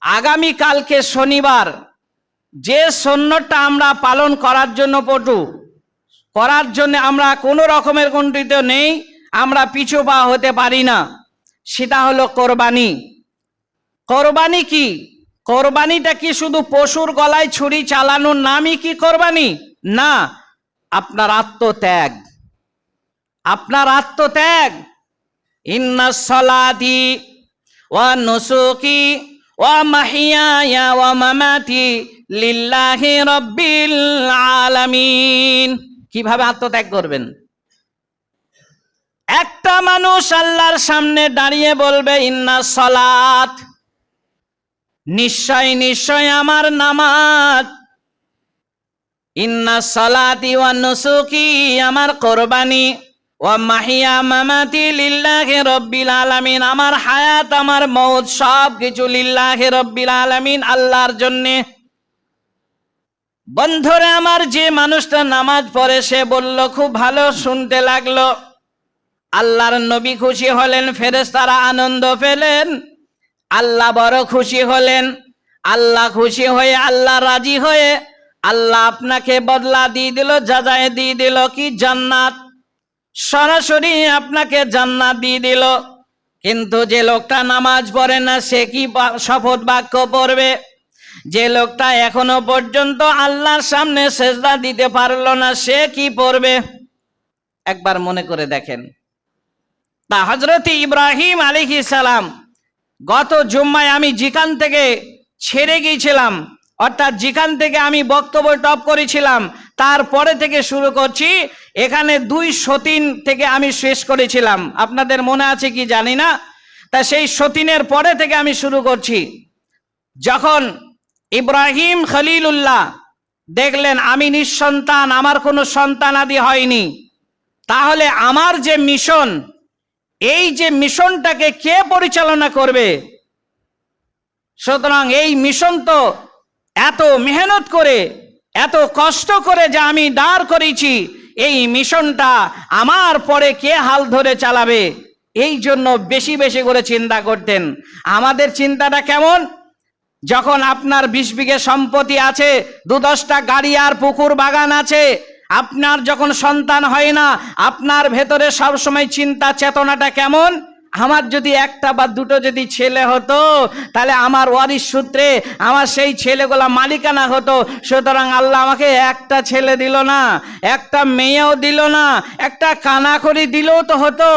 আগামী কালকে শনিবার, যে সন্ন্যটা আমরা পালন করার জন্য পটু, করার জন্য আমরা কোনো রকমের গণ্ডিত নেই, আমরা পিছু পা হতে পারি না। সেটা হলো কোরবানি। কোরবানি কি? কোরবানিটা কি শুধু পশুর গলায় ছুরি চালানোর নামই কি কোরবানি? না, আপনার আত্মত্যাগ। আপনার আত্মত্যাগ। ইন্না সলাতি ওয়া নুসুকি কীভাবে আত্মত্যাগ করবেন? একটা মানুষ আল্লাহর সামনে দাঁড়িয়ে বলবে, ইন্না সলাত। নিশ্চয় নিশ্চয় আমার নামাজ। ইন্না সলাতি ওয়া নুসুকি, আমার কোরবানি। আমার হায়াত, আমার মৌত সব কিছু লিল্লাহি রব্বিল আলামিন আল্লাহর জন্যে। বন্ধুরে, আমার যে মানুষটা নামাজ পড়ে, সে বলল, খুব ভালো শুনতে লাগল। আল্লাহর নবী খুশি হলেন, ফেরেশতারা আনন্দ পেলেন। আল্লাহ বড় খুশি হলেন। আল্লাহ খুশি হয়ে, আল্লাহ রাজি হয়ে, আল্লাহ আপনাকে বদলা দিয়ে দিল যাজায় দিয়ে দিল, কি জান্নাত। সরাসরি আপনাকে জান্নাত দিয়ে দিল। কিন্তু যে লোকটা নামাজ পড়ে না, সে কি শপথ বাক্য পড়বে? যে লোকটা এখনও পর্যন্ত আল্লাহর সামনে সেজদা দিতে পারল না, সে কি পড়বে? একবার মনে করে দেখেন। তা হজরত ইব্রাহিম আলিহি সালাম, গত জুম্মায় আমি যেখান থেকে ছেড়ে গিয়েছিলাম অর্থাৎ যেখান থেকে আমি বক্তব্য টপ করেছিলাম, তারপরে থেকে শুরু করছি, এখানে দুই সতীন থেকে আমি শেষ করেছিলাম। আপনাদের মনে আছে কি জানি না? তা সেই সতীনের পরে থেকে আমি শুরু করছি। যখন ইব্রাহিম খলিলুল্লাহ দেখলেন, আমি নিঃসন্তান, আমার কোনো সন্তান আদি হয়নি, তাহলে আমার যে মিশন, এই যে মিশনটাকে কে পরিচালনা করবে? সুতরাং এই মিশন তো এত মেহনত করে, এত কষ্ট করে যে আমি দাঁড় করেছি এই মিশনটা আমার পরে কে হাল ধরে চালাবে? এই জন্য বেশি বেশি করে চিন্তা করতেন। আমাদের চিন্তাটা কেমন? যখন আপনার বিশ বিঘে সম্পত্তি আছে, দু দশটা গাড়ি আর পুকুর বাগান আছে, আপনার যখন সন্তান হয় না, আপনার ভেতরে সবসময় চিন্তা, চেতনাটা কেমন? আমার যদি একটা বা দুটো যদি ছেলে হতো, তাহলে আমার ওয়ারিশ সূত্রে আমার সেই ছেলেগুলা মালিকানা হতো। সুতরাং আল্লাহ আমাকে একটা ছেলে দিল না, একটা মেয়েও দিল না, একটা কানা করে দিলেও তো হতো।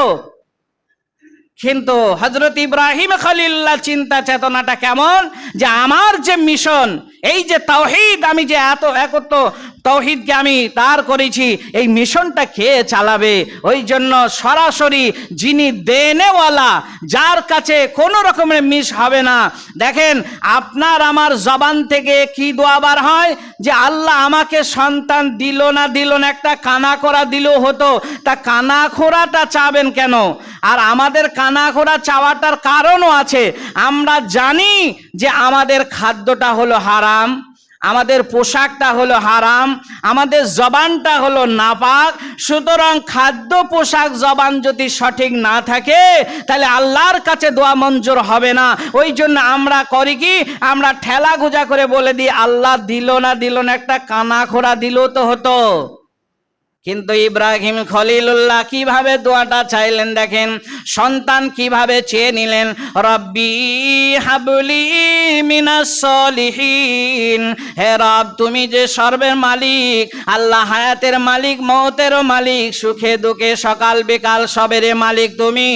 কিন্তু হজরত ইব্রাহিম খলিল্লাহ চিন্তা চেতনাটা কেমন? যে আমার যে মিশন, এই যে তৌহিদ আমি যে এত একত্র তৌহিদকে আমি তার করেছি এই মিশনটা কে চালাবে? ওই জন্য সরাসরি যিনি দেনেওয়ালা, যার কাছে কোনো রকমের মিস হবে না। দেখেন, আপনার আমার জবান থেকে কি দোয়াবার হয়? যে আল্লাহ আমাকে সন্তান দিল না দিল না, একটা কানা করা দিলেও হতো। তা কানা খোরাটা চাবেন কেন? আর আমাদের কানা খোরা চাওয়াটার কারণও আছে। আমরা জানি যে আমাদের খাদ্যটা হলো হারাম। আমাদের পোশাকটা হলো হারাম, আমাদের জবানটা হলো নাপাক, সুতরাং খাদ্য পোশাক জবান যদি সঠিক না থাকে, তাহলে আল্লাহর কাছে দোয়া মঞ্জুর হবে না। ওই জন্য আমরা করি কি? আমরা ঠেলা গোজা করে বলে দিই, আল্লাহ দিল না দিল না, একটা কানা খোরা দিল তো হতো। কিন্তু ইব্রাহিম খলিলুল্লাহ কীভাবে দোয়াটা চাইলেন দেখেন? সন্তান কীভাবে চেয়ে নিলেন? রব্বি হাবলি মিনাস সলিহিন। হে রব, তুমি যে সর্বের মালিক, আল্লাহ হায়াতের মালিক, মৌতেরও মালিক, সুখে দুঃখে সকাল বিকাল সবের মালিক তুমি।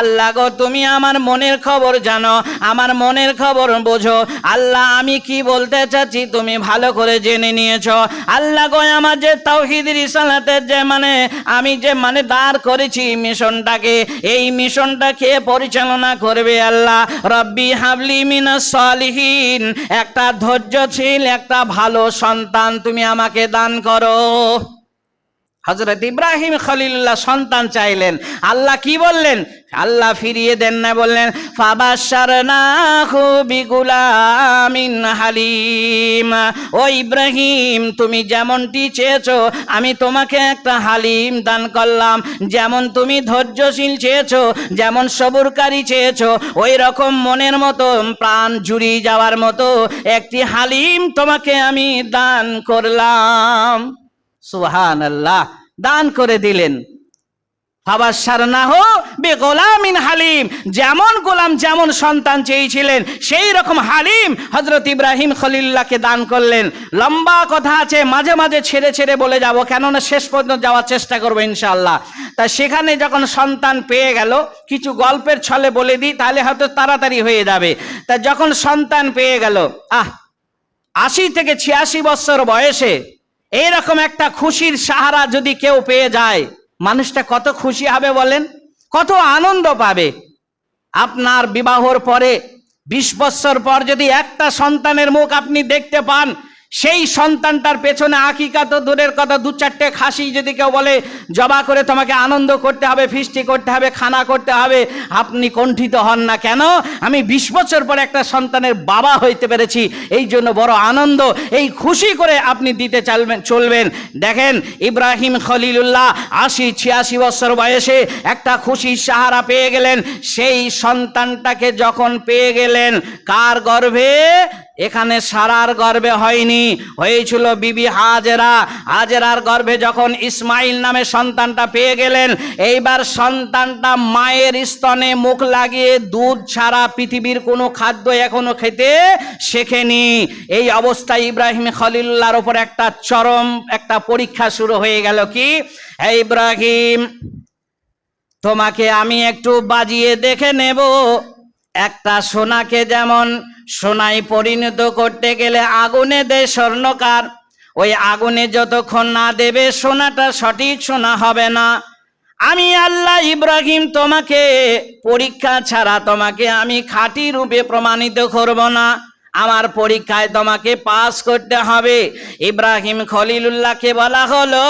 আল্লাহ গো, তুমি আমার মনের খবর জানো, আমার মনের খবর বোঝো। আল্লাহ, আমি কি বলতে চাচ্ছি তুমি ভালো করে জেনে নিয়েছো। আল্লাহ গো, আমার যে তাওহিদ রিসালাতের যে মানে আমি যে মানে দাঁড় করেছি মিশনটাকে, এই মিশনটাকে পরিচালনা করবে আল্লাহ? রব্বি হাবলি মিনাস সলিহীন। একটা ধৈর্যশীল, একটা ভালো সন্তান তুমি আমাকে দান করো। হজরত ইব্রাহিম খলিল্লাহ সন্তান চাইলেন। আল্লাহ কি বললেন? আল্লাহ ফিরিয়ে দেন না, বললেন হালিম। ও ইব্রাহিম, তুমি যেমনটি চেয়েছো, আমি তোমাকে একটা হালিম দান করলাম। যেমন তুমি ধৈর্যশীল চেয়েছো, যেমন সবুরকারী চেয়েছো, ওই রকম মনের মতো, প্রাণ জুড়িয়ে যাওয়ার মতো একটি হালিম তোমাকে আমি দান করলাম। সুহান আল্লাহ দান করে দিলেন। গোলামিন হালিম, যেমন গোলাম যেমন সন্তান চেয়েছিলেন, সেই রকম হালিম হজরত ইব্রাহিম খলিল্লাহকে দান করলেন। লম্বা কথা আছে, মাঝে মাঝে ছেড়ে ছেড়ে বলে যাব, কেননা শেষ পর্যন্ত যাওয়ার চেষ্টা করব ইনশাল্লাহ তা সেখানে যখন সন্তান পেয়ে গেল, কিছু গল্পের ছলে বলে দিই, তাহলে হয়তো তাড়াতাড়ি হয়ে যাবে। তা যখন সন্তান পেয়ে গেল, আহ, আশি থেকে ছিয়াশি বছর বয়সে এইরকম একটা খুশির সাহারা যদি কেউ পেয়ে যায়, মানুষটা কত খুশি হবে বলেন? কত আনন্দ পাবে। আপনার বিবাহর পরে, বিশ বছর পর যদি একটা সন্তানের মুখ আপনি দেখতে পান সেই সন্তানটার পেছনে আকিকা তো দূরের কথা, দু চারটে খাসি যদি কেউ বলে, জবা করে তোমাকে আনন্দ করতে হবে, ফিস্টি করতে হবে, খানা করতে হবে, আপনি কণ্ঠিত হন না কেন? আমি বিশ বছর পরে একটা সন্তানের বাবা হইতে পেরেছি, এই জন্য বড় আনন্দ, এই খুশি করে আপনি দিতে চালবেন, চলবেন। দেখেন, ইব্রাহিম খলিলুল্লাহ আশি ছিয়াশি বছর বয়সে একটা খুশির সাহারা পেয়ে গেলেন, সেই সন্তানটাকে যখন পেয়ে গেলেন, কার গর্ভে? এখানে সারার গর্ভে হয়নি। হয়েছিল বিবি হাজেরা। হাজেরার গর্ভে যখন ইসমাইল নামে সন্তানটা পেয়ে গেলেন, এইবার সন্তানটা মায়ের স্তনে মুখ লাগিয়ে দুধ ছাড়া পৃথিবীর কোনো খাদ্য এখনও খেতে শেখেনি। এই অবস্থায় ইব্রাহিম খলিল্লার ওপর একটা চরম একটা পরীক্ষা শুরু হয়ে গেল কি? ইব্রাহিম, তোমাকে আমি একটু বাজিয়ে দেখে নেব। একটা সোনাকে যেমন সোনায় পরিণত করতে গেলে আগুনে দেয় স্বর্ণকার, ওই আগুনে যতক্ষণ না দেবে সোনাটা সঠিক সোনা হবে না। আমি আল্লাহ ইব্রাহিম তোমাকে, পরীক্ষা ছাড়া তোমাকে আমি খাঁটি রূপে প্রমাণিত করব না। আমার পরীক্ষায় তোমাকে পাস করতে হবে। ইব্রাহিম খলিলুল্লাহকে বলা হলো,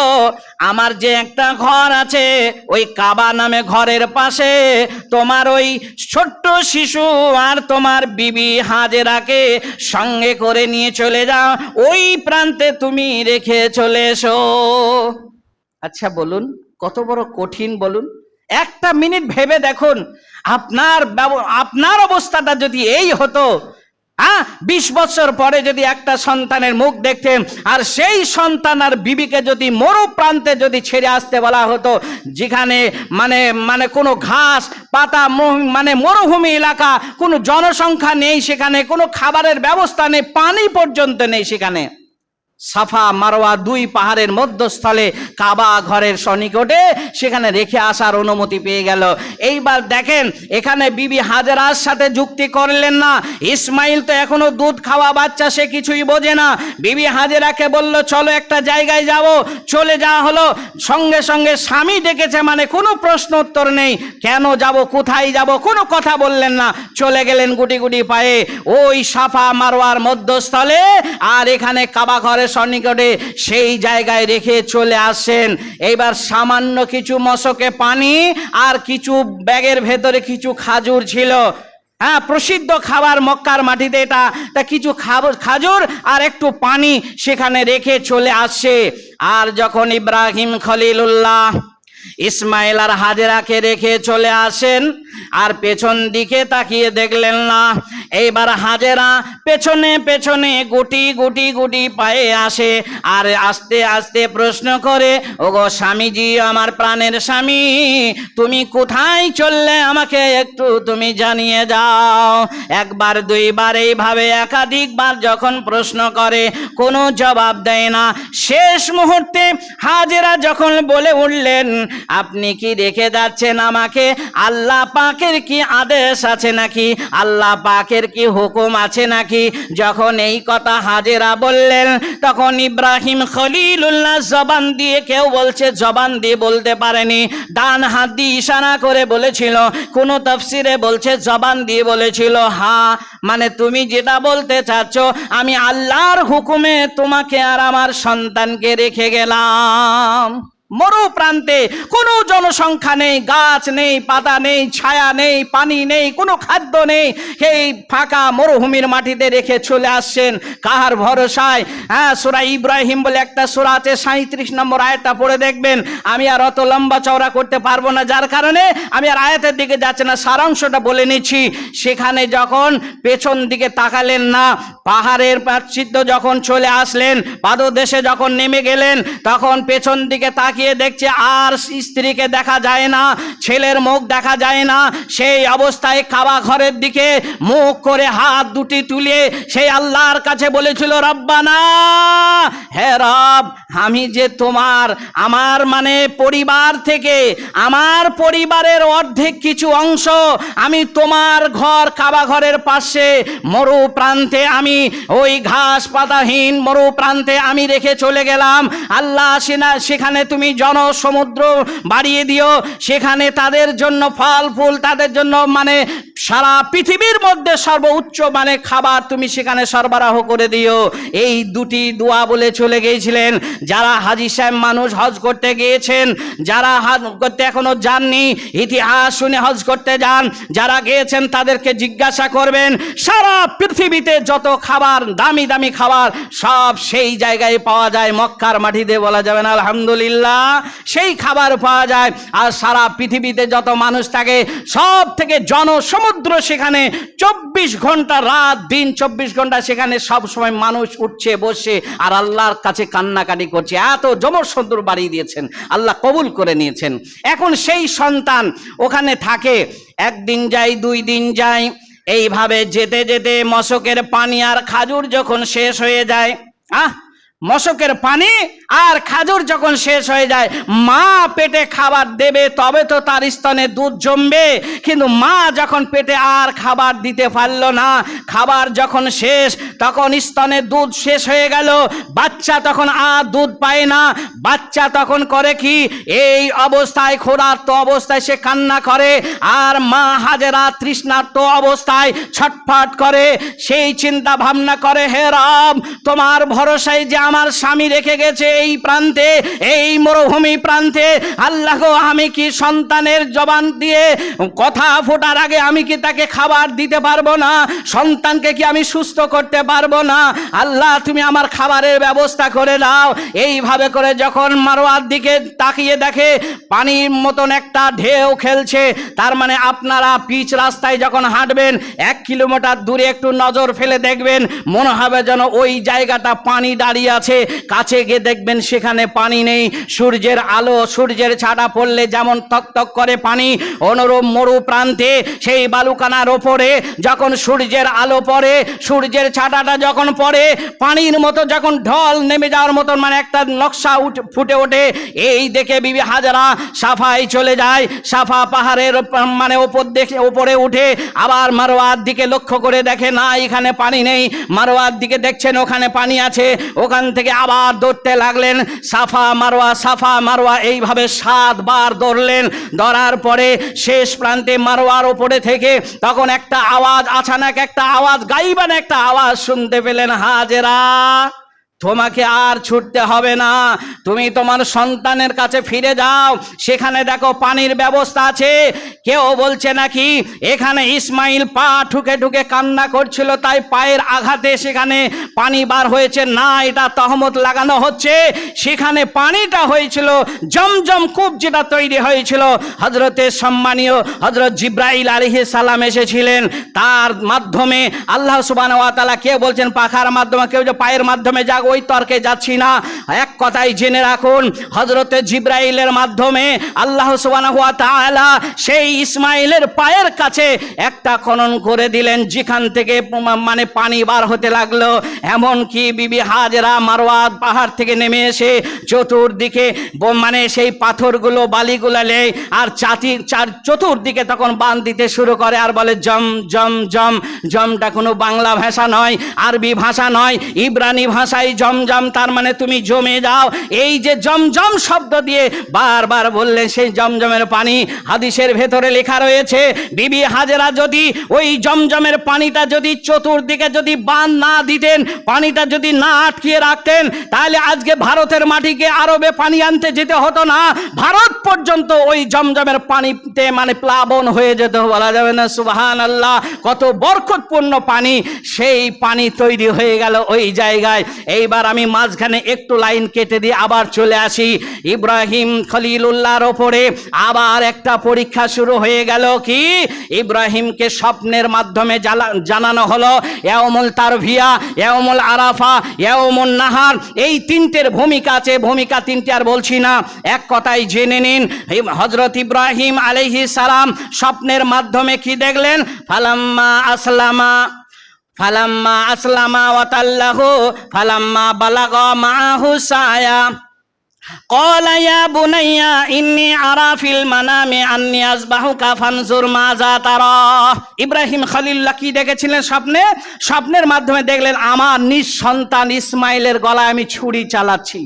আমার যে একটা ঘর আছে, ওই কাবা নামে ঘরের পাশে তোমার ওই ছোট্ট শিশু আর তোমার বিবি হাজেরাকে সঙ্গে করে নিয়ে চলে যাও। ওই প্রান্তে তুমি রেখে চলে এসো। আচ্ছা বলুন, কত বড় কঠিন বলুন। একটা মিনিট ভেবে দেখুন, আপনার আপনার অবস্থাটা যদি এই হতো হ্যাঁ বিশ বছর পরে যদি একটা সন্তানের মুখ দেখতেন, আর সেই সন্তান আর বিবিকে যদি মরু প্রান্তে যদি ছেড়ে আসতে বলা হতো, যেখানে মানে মানে কোনো ঘাস, পাতা মানে মরুভূমি এলাকা, কোনো জনসংখ্যা নেই সেখানে, কোনো খাবারের ব্যবস্থা নেই, পানি পর্যন্ত নেই সেখানে। সাফা মারোয়া দুই পাহাড়ের মধ্যস্থলে কাবা ঘরের সনিকটে সেখানে রেখে আসার অনুমতি পেয়ে গেল। এইবার দেখেন, এখানে বিবি হাজারার সাথে যুক্তি করলেন না। ইসমাইল তো এখনও দুধ খাওয়া বাচ্চা, সে কিছুই বোঝে না। বিবি হাজেরাকে বলল, চলো একটা জায়গায় যাব। চলে যাওয়া হলো। সঙ্গে সঙ্গে স্বামী ডেকেছে মানে কোনো প্রশ্ন উত্তর নেই। কেন যাব, কোথায় যাব, কোনো কথা বললেন না। চলে গেলেন গুটি গুটি পায়ে। ওই সাফা মারোয়ার মধ্যস্থলে আর এখানে কাবা ঘরের সন্নিকটে সেই জায়গায় রেখে চলে আসেন। এইবার সামান্য কিছু মশকে পানি আর কিছু ব্যাগের ভেতরে কিছু খাজুর ছিল। হ্যাঁ প্রসিদ্ধ খাবার মক্কার মাটিতে এটা। তা কিছু খাজুর আর একটু পানি সেখানে রেখে চলে আসে। আর যখন ইব্রাহিম খলিলুল্লাহ ইসমাইল আর হাজেরাকে রেখে চলে আসেন আর পেছন দিকে তাকিয়ে দেখলেন না। এইবার হাজেরা পেছনে পেছনে গুটি গুটি গুটি পায়ে আসে আর আস্তে আস্তে প্রশ্ন করে, ওগো স্বামীজি, আমার প্রাণের স্বামী, তুমি কোথায় চললে আমাকে একটু তুমি জানিয়ে যাও একবার দুইবার এইভাবে একাধিকবার যখন প্রশ্ন করে, কোনো জবাব দেয় না। শেষ মুহূর্তে হাজেরা যখন বলে উঠলেন, আপনি কি রেখে যাচ্ছেন আমাকে? আল্লাহ পাকের কি আদেশ আছে নাকি? আল্লাহ পাকের কি হুকুম আছে নাকি? যখন এই কথা হাজেরা বললেন, তখন ইব্রাহিম খলিলুল্লাহ জবান দিয়ে কেউ বলছে, জবান দিয়ে বলতে পারেনি। ডান হাত দিয়ে ইশারা করে বলেছিল, কোন তফসিরে বলছে, জবান দিয়ে বলেছিল, হা মানে তুমি যেটা বলতে চাচ্ছ, আমি আল্লাহর হুকুমে তোমাকে আর আমার সন্তানকে রেখে গেলাম। মরু প্রান্তে কোনো জনসংখ্যা নেই, গাছ নেই, পাতা নেই, ছায়া নেই, পানি নেই, কোনো খাদ্য নেই। সেই ফাঁকা মরুভূমির মাটিতে রেখে চলে আসছেন কাহার ভরসায়? হ্যাঁ সুরা ইব্রাহিম বলে একটা সুরা আছে সাঁত্রিশ নম্বর আয়াতটা পড়ে দেখবেন। আমি আর অত লম্বা চওড়া করতে পারব না, যার কারণে আমি আর আয়াতের দিকে যাচ্ছি না, সারাংশটা বলে নিচ্ছি। সেখানে যখন পেছন দিকে তাকালেন না, পাহাড়ের প্রাচিত্য যখন চলে আসলেন, পাদদেশে যখন নেমে গেলেন, তখন পেছন দিকে তাকিয়ে দেখছে আর স্ত্রীকে দেখা যায় না, ছেলের মুখ দেখা যায় না। সেই অবস্থায় কাবা ঘরের দিকে মুখ করে হাত দুটি তুলে সেই আল্লাহর কাছে বলেছিল, রব্বানা, হে রব, আমি যে তোমার, আমার মানে পরিবার থেকে, আমার পরিবারের অর্ধেক কিছু অংশ আমি তোমার ঘর কাবা ঘরের পাশে মরু প্রান্তে আমি, ওই ঘাস পাতাহীন মরু প্রান্তে আমি রেখে চলে গেলাম। আল্লাহ সেখানে তুমি জন সমুদ্র বাড়িয়ে দিও। সেখানে তাদের জন্য ফল, ফুল, তাদের জন্য মানে সারা পৃথিবীর মধ্যে সর্বোচ্চ মানে খাবার তুমি সেখানে সরবরাহ করে দিও। এই দুটি দোয়া বলে চলে গিয়েছিলেন। যারা হাজি সাহেব মানুষ হজ করতে গিয়েছেন, যারা হজ করতে এখনও যাননি, ইতিহাস শুনে হজ করতে যান, যারা গিয়েছেন তাদেরকে জিজ্ঞাসা করবেন, সারা পৃথিবীতে যত খাবার, দামি দামি খাবার, সব সেই জায়গায় পাওয়া যায়, মক্কার মাটিতে বলা যাবে না, আলহামদুলিল্লাহ। সেই খাবার পাওয়া যায়। আর সারা পৃথিবীতে যত মানুষ থাকে সব থেকে জনসমুদ্র সেখানে চব্বিশ ঘণ্টা রাত, দিন চব্বিশ ঘণ্টা সেখানে সব সময় মানুষ উঠছে বসে আর আল্লাহর কাছে কান্নাকাটি করছে। এত জমসমুদ্র বাড়িয়ে দিয়েছেন, আল্লাহ কবুল করে নিয়েছেন। এখন সেই সন্তান ওখানে থাকে, একদিন যাই দুই দিন যায়, এইভাবে যেতে যেতে মশকের পানি আর খাজুর যখন শেষ হয়ে যায়, আহ! মশকের পানি আর খাজুর যখন শেষ হয়ে যায়, মা পেটে খাবার দেবে, তবে তো তার স্তনে দুধ জমবে। কিন্তু মা যখন পেটে আর খাবার দিতে পারল না, খাবার যখন শেষ, তখন স্তনে দুধ শেষ হয়ে গেল। বাচ্চা তখন আর দুধ পায় না। বাচ্চা তখন করে কি? এই অবস্থায়, ক্ষুধার্ত অবস্থায় সে কান্না করে, আর মা হাজেরা তৃষ্ণার্ত অবস্থায় ছটফট করে। সেই চিন্তা ভাবনা করে, হে রাম তোমার ভরসায় যে আমার স্বামী রেখে গেছে এই প্রান্তে, এই মরুভূমি প্রান্তে। আল্লাহ আমি কি সন্তানের জবান দিয়ে কথা ফোটার আগে আমি কি তাকে খাবার দিতে পারব না? সন্তানকে কি আমি সুস্থ করতে পারব না? আল্লাহ, তুমি আমার খাবারের ব্যবস্থা করে দাও। এইভাবে করে যখন মারোয়ার দিকে তাকিয়ে দেখে, পানির মতন একটা ঢেউ খেলছে, তার মানে আপনারা পিচ রাস্তায় যখন হাঁটবেন, এক কিলোমিটার দূরে একটু নজর ফেলে দেখবেন, মনে হবে যেন ওই জায়গাটা পানি দাঁড়িয়ে আছে, কাছে গিয়ে দেখবেন সেখানে পানি নেই। সূর্যের আলো সূর্যের ছাটা পড়লে যেমন তক করে পানি, অনুরূপ মরু প্রান্তে সেই বালুকানার ওপরে যখন সূর্যের আলো পড়ে, সূর্যের ছাটাটা যখন পড়ে, পানির মতো যখন ঢল নেমে যাওয়ার মতন মানে একটা নকশা ফুটে ওঠে। এই দেখে বিবি হাজারা সাফাই চলে যায়। সাফা পাহাড়ের মানে ওপর দেখে, ওপরে উঠে আবার মারোয়ার দিকে লক্ষ্য করে দেখে, না, এখানে পানি নেই। মারোয়ার দিকে দেখছেন, ওখানে পানি আছে। ওখান থেকে আবার দৌড়তে লাগলেন, সাফা মারোয়া সাফা মারোয়া, এইভাবে সাতবার দৌড়লেন ধরার পরে শেষ প্রান্তে মারোয়ার ওপরে থেকে তখন একটা আওয়াজ আছানাক একটা আওয়াজ, গাইবান একটা আওয়াজ শুনতে পেলেন হাজেরা। তোমাকে আর ছুটতে হবে না। তুমি তোমার সন্তানের কাছে ফিরে যাও। সেখানে দেখো পানির ব্যবস্থা আছে। কেউ বলছে নাকি, এখানে ইসমাইল পা ঠুকে ঠুকে কান্না করছিল, তাই পায়ের আঘাতে সেখানে পানি বার হয়েছে। না, এটা তহমত লাগানো হচ্ছে। সেখানে পানিটা হয়েছিল, জমজম কূপ যেটা তৈরি হয়েছিল। হজরতের সম্মানীয় হজরত জিব্রাইল আলিহি সালাম এসেছিলেন। তার মাধ্যমে আল্লাহ সুবান ওয়াতালা কেউ বলছেন, পাখার মাধ্যমে, কেউ যে পায়ের মাধ্যমে যাক ওই তর্কে যাচ্ছি না। এক কথাই জেনে রাখুন হজরতে জিব্রাইলের মাধ্যমে আল্লাহ তাআলা সেই ইসমাইলের পায়ের কাছে একটা খনন করে দিলেন, যেখান থেকে মানে পানি বার হতে লাগল। এমন কি বিবি হাজরা মারওয়াত পাহাড় থেকে নেমে এসে চতুর্দিকে মানে সেই পাথরগুলো, বালিগুলো নেয় আর চাতি চার চতুর্দিকে তখন বান দিতে শুরু করে আর বলে, জম জম জম, জমটা কোনো বাংলা ভাষা নয়, আরবি ভাষা নয়, ইব্রানি ভাষায় জমজম, তার মানে তুমি জমে যাও। এই যে জমজম শব্দ দিয়ে বারবার বললেন সেই জমজমের পানি, হাদিসের ভেতরে লেখা রয়েছে, বিবি হাজেরা যদি ওই জমজমের পানিটা যদি চতুর্দিকে যদি বান না দিতেন, পানিটা যদি না আটকিয়ে রাখতেন, তাহলে আজকে ভারতের মাটিকে আরবে পানি আনতে যেতে হতো না। ভারত পর্যন্ত ওই জমজমের পানিতে মানে প্লাবন হয়ে যেত, বলা যাবে না সুবাহান আল্লাহ কত বরকতপূর্ণ পানি। সেই পানি তৈরি হয়ে গেল ওই জায়গায়। এইবার আমি মাঝখানে একটু লাইন কেটে দিয়ে আবার চলে আসি। ইব্রাহিম খলিলুল্লাহর ওপরে আবার একটা পরীক্ষা শুরু হয়ে গেল কি? ইব্রাহিমকে স্বপ্নের মাধ্যমে জানানো হলো ইয়ামুল তারভিয়া ইয়ামুল আরাফা ইয়ামুল নাহার, এই তিনটের ভূমিকা আছে। ভূমিকা তিনটে আর বলছি না, এক কথায় জেনে নিন। হজরত ইব্রাহিম আলাইহিস সালাম স্বপ্নের মাধ্যমে কি দেখলেন? ফালাম্মা আসলামা ফালাম্মা আসলামা ওয়াতাল্লাহু ফালাম্মা বালাগা মাহু সায়া قال يا بني إني أرى في المنام أني أذبحك فانظر ماذا ترى ইব্রাহিম খলিল্লাহ কি দেখেছিলেন স্বপ্নে স্বপ্নের মাধ্যমে দেখলেন আমার নিজ সন্তান ইসমাইলের গলায় আমি ছুরি চালাচ্ছি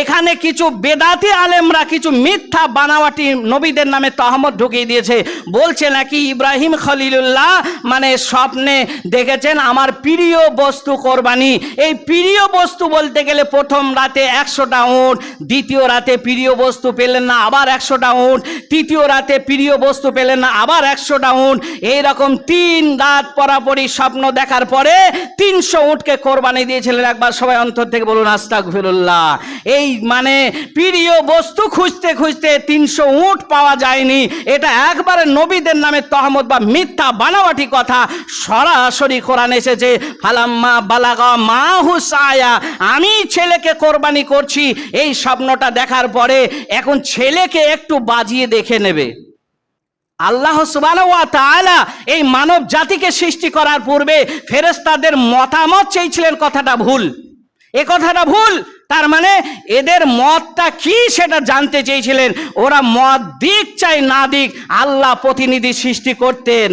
এখানে কিছু বেদাতি আলেমরা, কিছু মিথ্যা বানাওয়াটি নবীদের নামে তহমত ঢুকিয়ে দিয়েছে। বলছে নাকি ইব্রাহিম খলিলুল্লাহ মানে স্বপ্নে দেখেছেন আমার প্রিয় বস্তু কোরবানি। এই প্রিয় বস্তু বলতে গেলে প্রথম রাতে একশোটা উঁট, দ্বিতীয় রাতে প্রিয় বস্তু পেলেন না, আবার একশোটা উঁট, তৃতীয় রাতে প্রিয় বস্তু পেলেন না, আবার একশোটা উঁট। এইরকম তিন রাত পরাপরি স্বপ্ন দেখার পরে তিনশো উঁটকে কোরবানি দিয়েছিলেন। একবার সবাই অন্তর থেকে বলুন আস্তাক ফিরুল্লাহ এই মানে প্রিয় বস্তু খুঁজতে খুঁজতে তিনশো উঁট পাওয়া যায়নি। এটা একবারে নবীদের নামে তহমত বা মিথ্যা বানাওয়াটি কথা। সরাসরি কোরআন এসেছে, ফালাম্মা বালাগা মা হুসায়া আমি ছেলেকে কোরবানি করছি এই স্বপ্নটা দেখার পরে এখন ছেলেকে একটু বাজিয়ে দেখে নেবে। আল্লাহ তাআলা এই মানব জাতিকে সৃষ্টি করার পূর্বে ফেরেস্তাদের মতামত চেয়েছিলেন, কথাটা ভুল। এ কথাটা ভুল। তার মানে এদের মতটা কি সেটা জানতে চেয়েছিলেন? ওরা মত দিক চাই না দিক আল্লাহ প্রতিনিধি সৃষ্টি করতেন।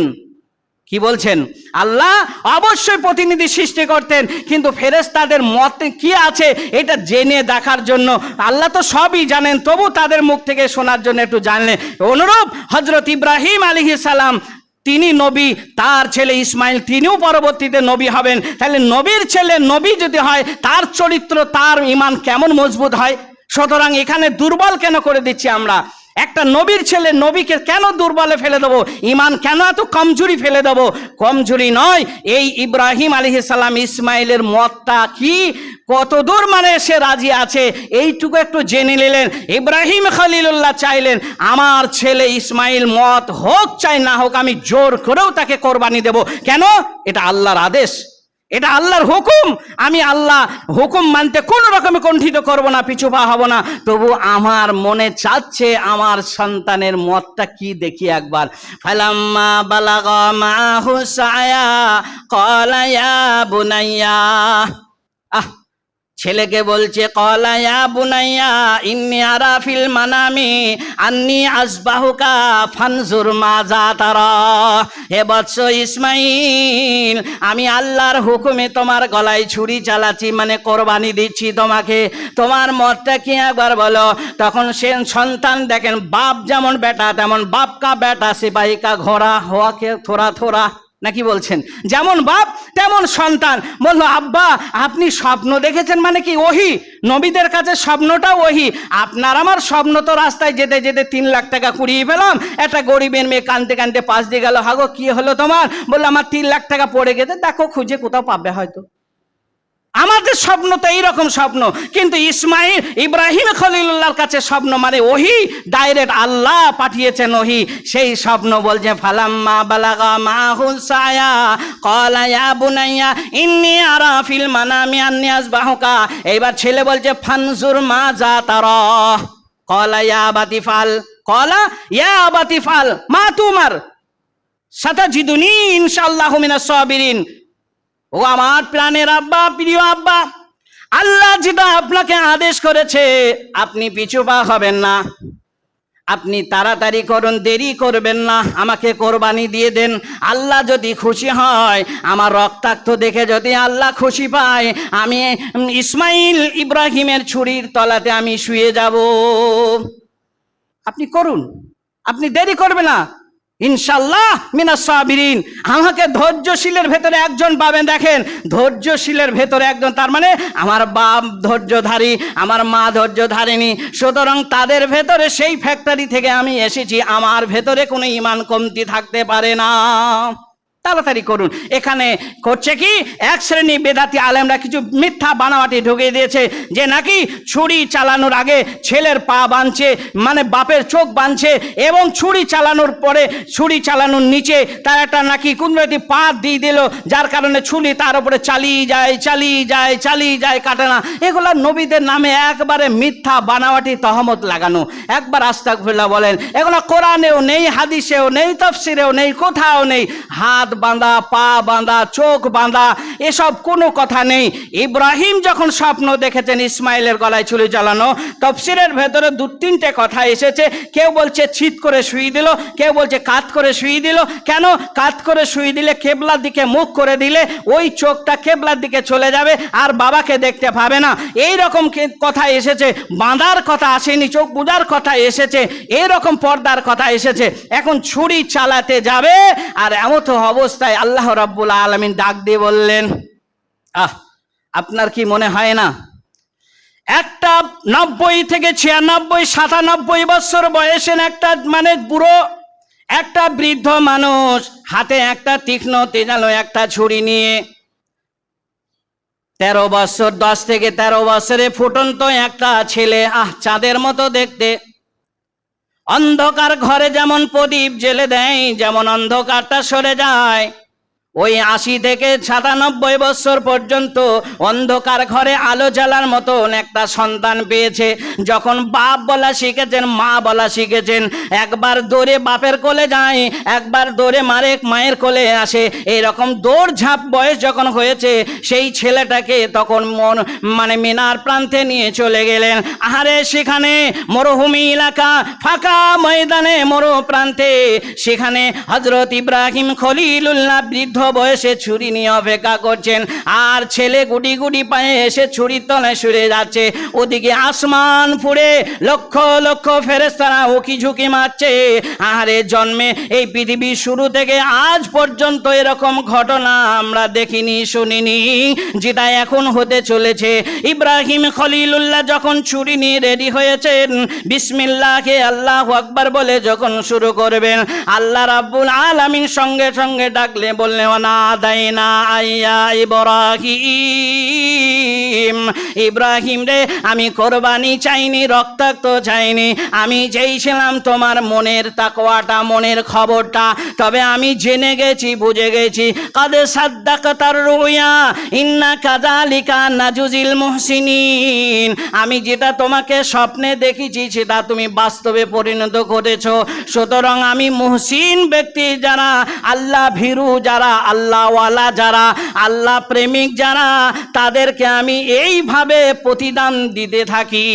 কি বলছেন? আল্লাহ অবশ্যই প্রতিনিধি সৃষ্টি করতেন, কিন্তু ফেরেশতাদের মতে কি আছে এটা জেনে দেখার জন্য আল্লাহ তো সবই জানেন, তবু তাদের মুখ থেকে শোনার জন্য একটু জানলেন অনুরূপ হজরত ইব্রাহিম আলী সালাম তিনি নবী, তার ছেলে ইসমাইল, তিনিও পরবর্তীতে নবী হবেন। তাহলে নবীর ছেলে নবী যদি হয়, তার চরিত্র, তার ইমান কেমন মজবুত হয়? সুতরাং এখানে দুর্বল কেন করে দিচ্ছি আমরা? একটা নবীর ছেলে নবীকে কেন দুর্বলে ফেলে দেবো? ইমান কেন এত কমজোরি ফেলে দেবো? কমজোরি নয়, এই ইব্রাহিম আলী সালাম ইসমাইলের মতটা কি? কত দূর মানে সে রাজি আছে? এইটুকু একটু জেনে নিলেন। ইব্রাহিম খলিলুল্লাহ চাইলেন, আমার ছেলে ইসমাইল মত হোক, চাই না হোক, আমি জোর করেও তাকে কোরবানি দেব। কেন? এটা আল্লাহর আদেশ। এটা আল্লাহর হুকুম। আমি আল্লাহ হুকুম মানতে কোনো রকমে কণ্ঠিত করব না, পিছু পা হব না। তবু আমার মনে চাচ্ছে আমার সন্তানের মতটা কি দেখি একবার। ফালাম্মা বালাগা মা হুসায়া কলা ইয়া বুনাইয়া। আহ ছেলেকে বলছে কলায়া বুনাইয়া, ইন্নি আরা ফিল মানামি, আন্নি আসবাহুকা ফানজুর মাজা তারা হে বৎস ইসমাইল, আমি আল্লাহর হুকুমে তোমার গলায় ছুরি চালাচ্ছি মানে কোরবানি দিচ্ছি তোমাকে। তোমার মতটা কি একবার বলো? তখন সে সন্তান দেখেন, বাপ যেমন বেটা, তেমন বাপ কা বেটা সিপাহী কা ঘোড়া হওয়াকে থোড়া থোড়া। নাকি বলছেন? যেমন বাপ, তেমন সন্তান। বলল, আব্বা, আপনি স্বপ্ন দেখেছেন মানে কি ওহি? নবীদের কাছে স্বপ্নটা ওহি। আপনার আমার স্বপ্ন তো রাস্তায় যেতে যেতে তিন লাখ টাকা কুড়িয়ে পেলাম। একটা গরিবের মেয়ে কানতে কানতে পাশ দিয়ে গেল, হাগো, কি হলো তোমার? বলল, আমার তিন লাখ টাকা পড়ে গেছে, দেখো, খুঁজে কোথাও পাবে হয়তো। আমাদের স্বপ্ন তো এইরকম স্বপ্ন। কিন্তু ইসমাইল ইব্রাহিম খলিলুল্লাহর কাছে স্বপ্ন মানে ওহি ডাইরেক্ট আল্লাহ পাঠিয়েছেন ওহি। সেই স্বপ্ন বলছে, ফালাম্মা বালাগা মাহুল সায়া কলা ইয়া বুনাইয়া, ইন্নি আরা ফিল মানামি আন্নি আসবাহুকা এইবার ছেলে বলছে, ফানজুর মা যা তারা কলা ইয়া বাতিফাল কলা ইয়া বাতিফাল মা তুমার, সাতাজিদুনি ইনশাআল্লাহু মিনাস সাবিরিন। ও আমার প্রাণের আব্বা, প্রিয় আব্বা, আল্লাহ যেটা আপনাকে আদেশ করেছে, আপনি পিছু পা হবেন না। আপনি তাড়াতাড়ি করুন, দেরি করবেন না, আমাকে কোরবানি দিয়ে দেন। আল্লাহ যদি খুশি হয়, আমার রক্তাক্ত দেখে যদি আল্লাহ খুশি পায়, আমি ইসমাইল ইব্রাহিমের ছুরির তলাতে আমি শুয়ে যাব। আপনি করুন, আপনি দেরি করবে না। ইনশাল্লাহ মিনাস সাবিরিন। আমাকে ধৈর্যশীলের ভেতরে একজন পাবেন, দেখেন। ধৈর্যশীলের ভেতরে একজন, তার মানে আমার বাপ ধৈর্যধারী, আমার মা ধৈর্যধারিনী সুতরাং তাদের ভেতরে সেই ফ্যাক্টরি থেকে আমি এসেছি, আমার ভেতরে কোনো ইমান কমতি থাকতে পারে না। তাড়াতাড়ি করুন। এখানে করছে কি? এক শ্রেণি বেদাতি আলেমরা কিছু মিথ্যা বানাওয়াটি ঢুকিয়ে দিয়েছে, যে নাকি ছুরি চালানোর আগে ছেলের পা বাঁধছে মানে বাপের চোখ বাঁধছে, এবং ছুরি চালানোর পরে ছুরি চালানোর নিচে তার একটা নাকি কোনো একটি পা দিয়ে দিল, যার কারণে ছুরি তার উপরে চালিয়ে যায় চালিয়ে যায় চালিয়ে যায় কাটে না এগুলো নবীদের নামে একবারে মিথ্যা বানাওয়াটি তহমত লাগানো। একবার আস্তাকফিল্লাহ বলেন, এগুলো কোরআনেও নেই, হাদিসেও নেই, তফসিরেও নেই, কোথাও নেই। হাত বাঁধা, পা বাঁধা, চোখ বাঁধা, এসব কোনো কথা নেই। ইব্রাহিম যখন স্বপ্ন দেখেছেন ইসমাইলের গলায় ছুরি চালানো তফসিরের ভেতরে দু তিনটে কথা এসেছে। কেউ বলছে, ছিট করে শুয়ে দিল। কেউ বলছে, কাত করে শুয়ে দিল। কেন? কাত করে শুয়ে দিলে কেবলার দিকে মুখ করে দিলে ওই চোখটা কেবলার দিকে চলে যাবে আর বাবাকে দেখতে পাবে না। এই রকম কথা এসেছে। বাঁধার কথা আসেনি, চোখ বুঝার কথা এসেছে। এই রকম পর্দার কথা এসেছে। এখন ছুরি চালাতে যাবে আর এমত অবস্থায় আল্লাহ রাব্বুল আলমিন ডাক দিয়ে বললেন, আহ, আপনার কি মনে হয় না? একটা নব্বই থেকে ছিয়ানব্বই, সাতানব্বই বছর বয়সের একটা মানে বুড়ো, একটা বৃদ্ধ মানুষ, হাতে একটা তীক্ষ্ণ তেজালো একটা ছুরি নিয়ে তেরো বছর, দশ থেকে তেরো বছরে ফুটন্ত একটা ছেলে, আহ, চাঁদের মতো দেখতে। অন্ধকার ঘরে যেমন প্রদীপ জেলে দেয় যেমন অন্ধকারটা সরে যায় ওই আশি থেকে সাতানব্বই বছর পর্যন্ত অন্ধকার ঘরে আলো জ্বালার মতন একটা সন্তান পেয়েছে। যখন বাপ বলা শিখেছেন, মা বলা শিখেছেন, একবার দৌড়ে বাপের কোলে যায়, একবার দৌড়ে মারে মায়ের কোলে আসে। এরকম দৌড় ঝাঁপ বয়স যখন হয়েছে, সেই ছেলেটাকে তখন মন মানে মিনার প্রান্তে নিয়ে চলে গেলেন। আহারে, সেখানে মরুভূমি এলাকা, ফাঁকা ময়দানে মরু প্রান্তে সেখানে হজরত ইব্রাহিম খলিলুল্লাহ বৃদ্ধ বয়সে ছুরি নিয়ে অপেক্ষা করছেন। আর ছেলে গুটি গুটি পায়ে এসে ছুরির তলায় সরে যাচ্ছে। ওদিকে আসমান ফুড়ে লক্ষ লক্ষ ফেরেস্তারা উকি ঝুঁকি মারছে। আহারে জন্মে এই পৃথিবীর শুরু থেকে আজ পর্যন্ত এরকম ঘটনা আমরা দেখিনি, শুনিনি। যেটা এখন হতে চলেছে। ইব্রাহিম খলিলুল্লাহ যখন ছুরি নিয়ে রেডি হয়েছেন, বিসমিল্লাহকে আল্লাহ আকবার বলে যখন শুরু করবেন, আল্লাহ রাব্বুল আলামিন সঙ্গে সঙ্গে ডাকলে, বললে ইব্রাহিম ইব্রাহিম রে, আমি কোরবানি চাইনি, রক্তাক্ত চাইনি। আমি চেয়েছিলাম তোমার মনের তাকওয়াটা, মনের খবরটা। তবে আমি জেনে গেছি, বুঝে গেছি। কাদে সাদ্দাক তার রুইয়া, ইন্না কাজালিকা নাজুজিল মুহসিনিন। আমি যেটা তোমাকে স্বপ্নে দেখেছি, সেটা তুমি বাস্তবে পরিণত করেছ। সুতরাং আমি মুহসিন ব্যক্তি যারা, আল্লাহ ভীরু যারা আল্লাহওয়ালা যারা আল্লাহ প্রেমিক যারা তাদেরকে আমি এইভাবে প্রতিদান দিতে থাকি।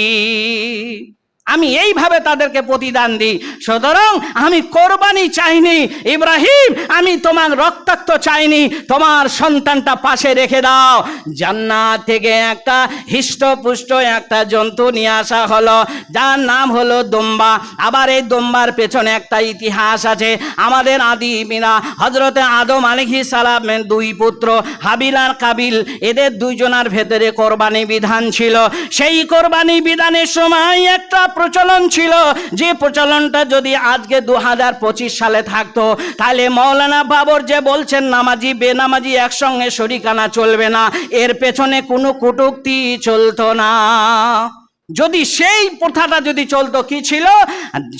আমি এইভাবে তাদেরকে প্রতিদান দিই। সুতরাং আমি কোরবানি চাইনি, ইব্রাহিম, আমি তোমার রক্তাক্ত চাইনি, তোমার সন্তানটা পাশে রেখে দাও। জান্নাত থেকে একটা হিষ্টপুষ্ট একটা জন্তু নিয়ে আসা হলো, যার নাম হলো দম্বা। আবার এই দম্বার পেছনে একটা ইতিহাস আছে। আমাদের আদি মিনা হজরতে আদম আলিহি সালামের দুই পুত্র, হাবিল আর কাবিল, এদের দুইজনার ভেতরে কোরবানি বিধান ছিল। সেই কোরবানি বিধানের সময় একটা প্রচলন ছিল। যে প্রচলনটা যদি আজকে দু হাজার পঁচিশ সালে থাকতো, তাহলে মৌলানা বাবর যে বলছেন, নামাজি, বেনামাজি একসঙ্গে শরিকানা চলবে না। এর পেছনে কোনো কটুক্তি চলতো না। যদি সেই প্রথাটা যদি চলতো, কি ছিল?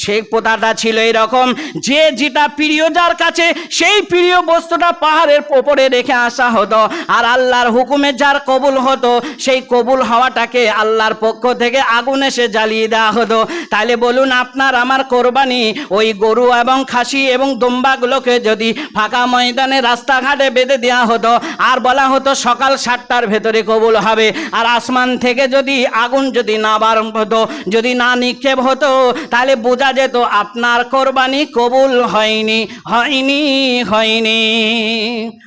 সেই প্রথাটা ছিল এরকম, যে যেটা প্রিয় যার কাছে, সেই প্রিয় বস্তুটা পাহাড়ের ওপরে রেখে আসা হতো। আর আল্লাহর হুকুমে যার কবুল হতো, সেই কবুল হওয়াটাকে আল্লাহর পক্ষ থেকে আগুন এসে জ্বালিয়ে দেওয়া হতো। তাহলে বলুন, আপনার আমার কোরবানি, ওই গরু এবং খাসি এবং দম্বাগুলোকে যদি ফাঁকা ময়দানে রাস্তাঘাটে বেঁধে দেওয়া হতো, আর বলা হতো সকাল সাতটার ভেতরে কবুল হবে। আর আসমান থেকে যদি আগুন যদি না আবার যদি না নিক্ষেপ হতো, তাহলে বোঝা যেত আপনার কোরবানি কবুল হয়নি হয়নি হয়নি।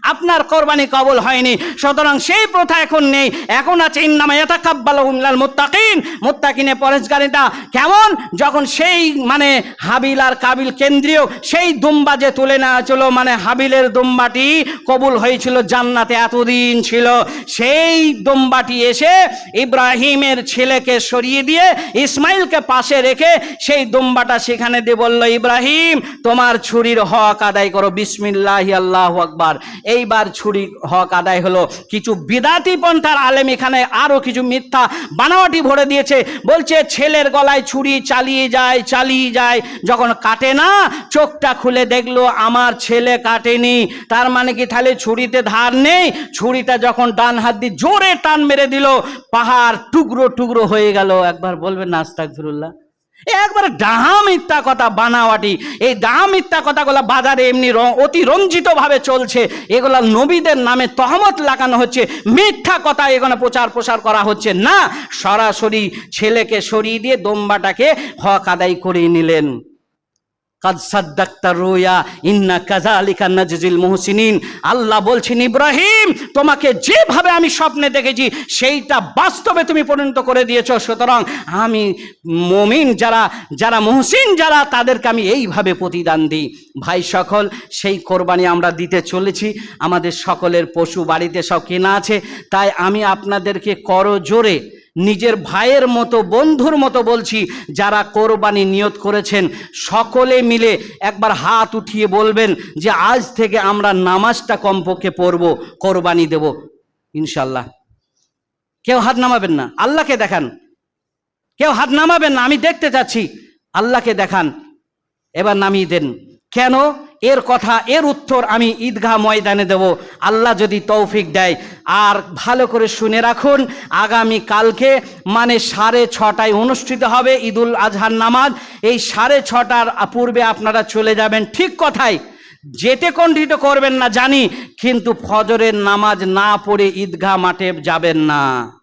আপনার কোরবানি কবুল হয়নি। সুতরাং সেই প্রথা এখন নেই। এখন আছে, ইন্নামা ইয়াতাকাব্বালু মিনাল মুত্তাকিন। মুত্তাকিনে পরেশগারিটা কেমন? যখন সেই মানে হাবিল আর কাবিল কেন্দ্রীয় সেই দুম্বা যে তুলে নেওয়া ছিল মানে হাবিলের দুম্বাটি কবুল হয়েছিল, জান্নাতে এতদিন ছিল। সেই দুম্বাটি এসে ইব্রাহিমের ছেলেকে সরিয়ে দিয়ে ইসমাইলকে পাশে রেখে সেই দুম্বাটা সেখানে দিয়ে বলল, ইব্রাহিম, তোমার ছুরির হক আদায় করো। বিসমিল্লাহ, আল্লাহ আকবার। এইবার ছুরি হক আদায় হলো। কিছু বিদাতি পন্থার আলেম এখানে আরও কিছু মিথ্যা বানাওয়াটি ভরে দিয়েছে। বলছে, ছেলের গলায় ছুরি চালিয়ে যায় চালিয়ে যায়। যখন কাটে না, চোখটা খুলে দেখল, আমার ছেলে কাটেনি। তার মানে কি, তাহলে ছুরিতে ধার নেই? ছুরিটা যখন ডান হাত দিয়ে জোরে টান মেরে দিল, পাহাড় টুকরো টুকরো হয়ে গেল। একবার বলবেন নাস্তাক ফিরুল্লাহ একবার ডাহা মিথ্যা কথা বানাওয়াটি, এই ডাহা মিথ্যা কথাগুলো বাজারে এমনি অতিরঞ্জিতভাবে অতি রঞ্জিত ভাবে চলছে, এগুলা নবীদের নামে তহমত লাগানো হচ্ছে, মিথ্যা কথা এগুলো প্রচার প্রসার করা হচ্ছে না। সরাসরি ছেলেকে সরিয়ে দিয়ে দম্বাটাকে হক আদায় করে নিলেন। কাদ সাদ্দাক্তা রুয়া, ইন্না কাজালিকা নাজজিল মুহসিনিন। আল্লাহ বলছেন, ইব্রাহিম, তোমাকে যেভাবে আমি স্বপ্নে দেখেছি, সেইটা বাস্তবে তুমি পরিণত করে দিয়েছ। সুতরাং আমি মমিন যারা যারা মুহসিন যারা, তাদেরকে আমি এইভাবে প্রতিদান দিই। ভাই সকল, সেই কোরবানি আমরা দিতে চলেছি। আমাদের সকলের পশু বাড়িতে সব কেনা আছে। তাই আমি আপনাদেরকে করো জোরে নিজের ভাইয়ের মতো, বন্ধুর মতো বলছি, যারা কোরবানি নিয়ত করেছেন, সকলে মিলে একবার হাত উঠিয়ে বলবেন যে, আজ থেকে আমরা নামাজটা কমপক্ষে পড়ব, কোরবানি দেব। ইনশাল্লাহ কেউ হাত নামাবেন না, আল্লাহকে দেখান। কেউ হাত নামাবেন না, আমি দেখতে চাচ্ছি, আল্লাহকে দেখান। এবার নামিয়ে দেন। কেন? এর কথা, এর উত্তর আমি ঈদগাহ ময়দানে দেব। আল্লাহ যদি তৌফিক দেয়। আর ভালো করে শুনে রাখুন, আগামী কালকে মানে সাড়ে ছটায় অনুষ্ঠিত হবে ঈদুল আজহার নামাজ। এই সাড়ে ছটার পূর্বে আপনারা চলে যাবেন ঠিক কথায়। যেতে কণ্ঠিত করবেন না জানি, কিন্তু ফজরের নামাজ না পড়ে ঈদগাহ মাঠে যাবেন না।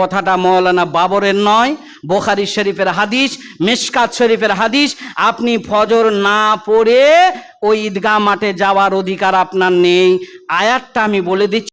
কথাটা মৌলানা বাবরের নয়, বোখারি শরীফের হাদিস, মেশকাত শরীফের হাদিস। আপনি ফজর না পড়ে ওই ঈদগাহ মাঠে যাওয়ার অধিকার আপনার নেই। আয়াতটা আমি বলে দিচ্ছি।